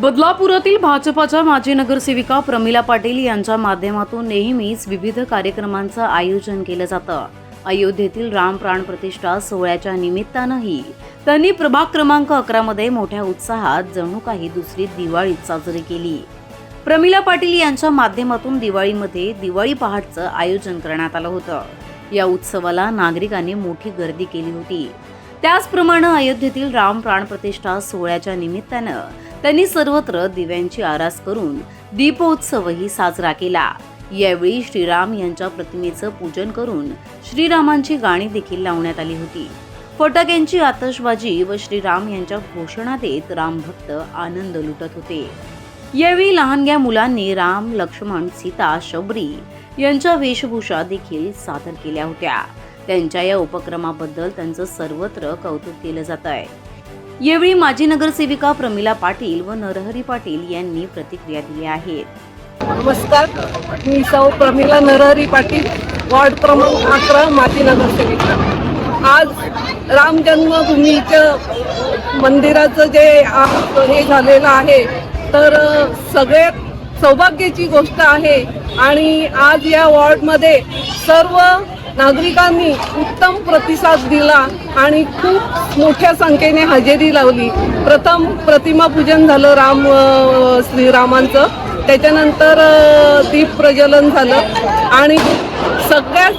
बदलापुरातील भाजपाच्या माजी नगरसेविका प्रमिला पाटील यांच्या माध्यमातून नेहमीच विविध कार्यक्रमांचं आयोजन केलं जातं. अयोध्येतील राम प्राण प्रतिष्ठा सोहळ्याच्या निमित्तानंही त्यांनी प्रभाग क्रमांक अकरा मध्ये मोठ्या उत्साहात जणू काही दुसरी दिवाळी साजरी केली. प्रमिला पाटील यांच्या माध्यमातून दिवाळीमध्ये दिवाळी पहाटचं आयोजन करण्यात आलं होतं. या उत्सवाला नागरिकांनी मोठी गर्दी केली होती. त्याचप्रमाणे अयोध्येतील राम प्राण प्रतिष्ठा सोहळ्याच्या निमित्तानं त्यांनी सर्वत्र दिव्यांची आरास करून दीपोत्सवही साजरा केला. यावेळी श्रीराम यांच्या प्रतिमेचं पूजन करून श्रीरामांची गाणी देखील लावण्यात आली होती. फटाक्यांची आतषबाजी व श्रीराम यांच्या घोषणा देत रामभक्त आनंद लुटत होते. यावेळी लहानग्या मुलांनी राम लक्ष्मण सीता शबरी यांच्या वेशभूषा देखील सादर केल्या होत्या. त्यांच्या या उपक्रमाबद्दल त्यांचं सर्वत्र कौतुक केलं जात आहे यावेळी माजी नगरसेविका प्रमिला पाटील व नरहरी पाटील यांनी प्रतिक्रिया दिल्या आहेत नमस्कार. मी सौ प्रमिला नरहरी पाटील वॉर्ड क्रमांक अकरा माजी नगरसेविका. आज राम जन्मभूमीचं मंदिराचं जे हे झालेलं आहे तर सगळ्यात सौभाग्याची गोष्ट आहे आणि आज या वॉर्डमध्ये सर्व नागरिकांनी उत्तम प्रतिसाद दिला आणि खूप मोठ्या संख्येने हजेरी लावली. प्रथम प्रतिमा पूजन झालं राम श्रीरामांचं. त्याच्यानंतर दीप प्रज्वलन झालं. आणि सगळ्याच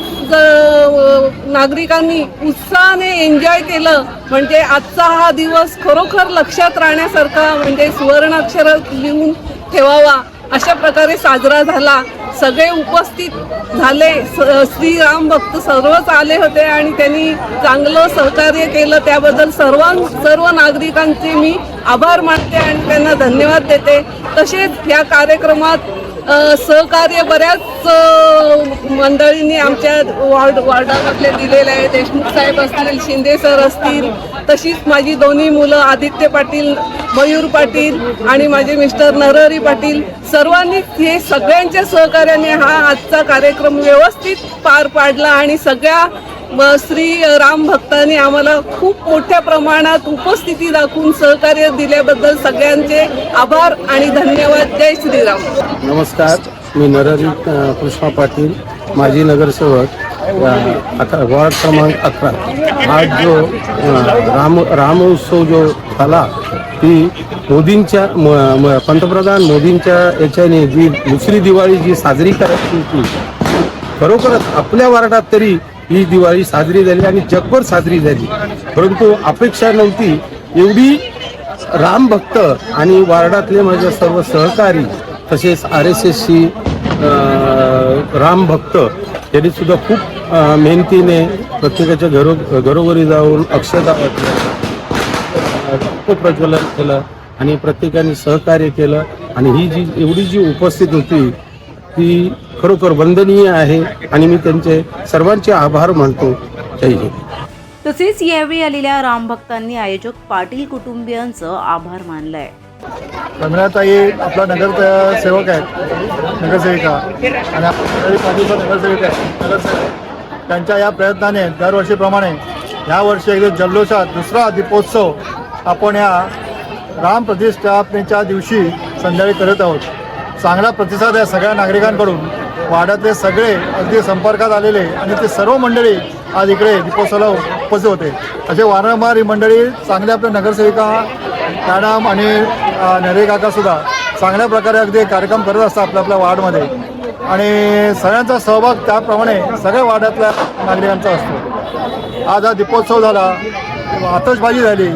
नागरिकांनी उत्साहाने एन्जॉय केलं. म्हणजे आजचा हा दिवस खरोखर लक्षात राहण्यासारखा म्हणजे सुवर्णाक्षरात लिहून ठेवावा. अशा प्रकारे साजरा झाला. सगळे उपस्थित झाले. श्री श्रीराम भक्त सर्वच आले होते आणि त्यांनी चांगलं सहकार्य केलं. त्याबद्दल सर्व सर्व नागरिकांचे मी आभार मानते आणि त्यांना धन्यवाद देते. तसेच या कार्यक्रमात सहकार्य बऱ्याच मंडळींनी आमच्या वॉर्ड वॉर्डामधले दिलेले आहे देशमुख साहेब असतील शिंदे सर असतील तशीच माझी दोन्ही मुलं आदित्य पाटील मयूर पाटील आणि माझे मिस्टर नरहरी पाटील सर्वांनी हे सगळ्यांच्या सहकार्याने हा आजचा कार्यक्रम व्यवस्थित पार पाडला आणि सगळ्या श्री राम भक्तांनी आम्हाला खूप मोठ्या प्रमाणात उपस्थिती दाखवून सहकार्य दिल्याबद्दल सगळ्यांचे आभार आणि धन्यवाद. जय श्रीराम. नमस्कार. मी नरहरी कृष्णा पाटील माजी नगरसेवक. अकरा वॉर्ड क्रमांक अकरा. आज जो राम राम रामोत्सव जो झाला ती मोदींच्या म- म- पंतप्रधान मोदींच्या याच्याने जी दुसरी दिवाळी जी साजरी करायची होती खरोखरच आपल्या वार्डात तरी ही दिवाळी साजरी झाली आणि जगभर साजरी झाली. परंतु अपेक्षा नव्हती. एवढी राम भक्त आणि वार्डातले माझे सर्व सहकारी तसेच आर एस एसची राम भक्त यांनी सुद्धा खूप मेहनतीने प्रत्येकाच्या घरो घरोघरी जाऊन अक्षता खूप प्रज्वलन केलं आणि प्रत्येकाने सहकार्य केलं. आणि ही जी एवढी जी उपस्थित होती ती खरोखर वंदनीय आहे आणि मी त्यांचे सर्वांचे आभार मानतो. जय हिंद. तसेच यावेळी आलेल्या रामभक्तांनी आयोजक पाटील कुटुंबियांचं आभार मानलंय. रमणाताई आपला नगर सेवक आहेत नगरसेविका. आणि पाटील नगरसेविका आहेत नगरसेवक. त्यांच्या या प्रयत्नाने दरवर्षीप्रमाणे ह्या वर्षी एकदम जल्लोषात दुसरा दीपोत्सव आपण या राम प्रतिष्ठापनेच्या दिवशी संध्याकाळी करत आहोत. चांगला प्रतिसाद आहे सगळ्या नागरिकांकडून. वाड्यातले सगळे अगदी संपर्कात आलेले आणि ते सर्व मंडळी आज इकडे दीपोत्सवाला उपस्थित होते. असे वारंवार ही मंडळी चांगल्या आपल्या नगरसेविका मॅडम आणि नरे काकासुद्धा चांगल्या प्रकारे अगदी कार्यक्रम करत असतात आपल्या आपल्या वार्डमध्ये. आणि सगळ्यांचा सहभाग त्याप्रमाणे सगळ्या वाड्यातल्या नागरिकांचा असतो. आज हा दीपोत्सव झाला. आतषबाजी झाली.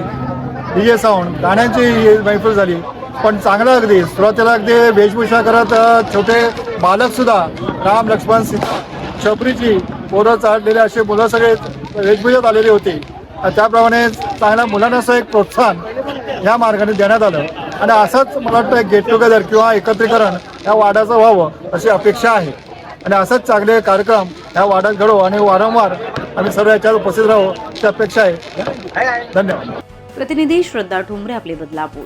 डी जे साऊंड गाण्यांची मैफल झाली. पण चांगलं अगदी. सुरुवातीला अगदी वेशभूषा करत छोटे बालकसुद्धा राम लक्ष्मण सीता शबरीची पोरं चाललेले असे मुलं सगळे वेशभूषेत आलेली होती. त्याप्रमाणे चांगल्या मुलांना असं एक प्रोत्साहन या मार्गाने देण्यात आलं. आणि असंच मला वाटतं एक गेट टुगेदर किंवा एकत्रीकरण या वाड्याचं व्हावं अशी अपेक्षा आहे. आणि असंच चांगले कार्यक्रम ह्या वाड्यात घडो आणि वारंवार आम्ही सर्व याच्यावर उपस्थित राहू अशी अपेक्षा आहे. धन्यवाद. प्रतिनिधी श्रद्धा ठोंबरे आपले बदलापूर.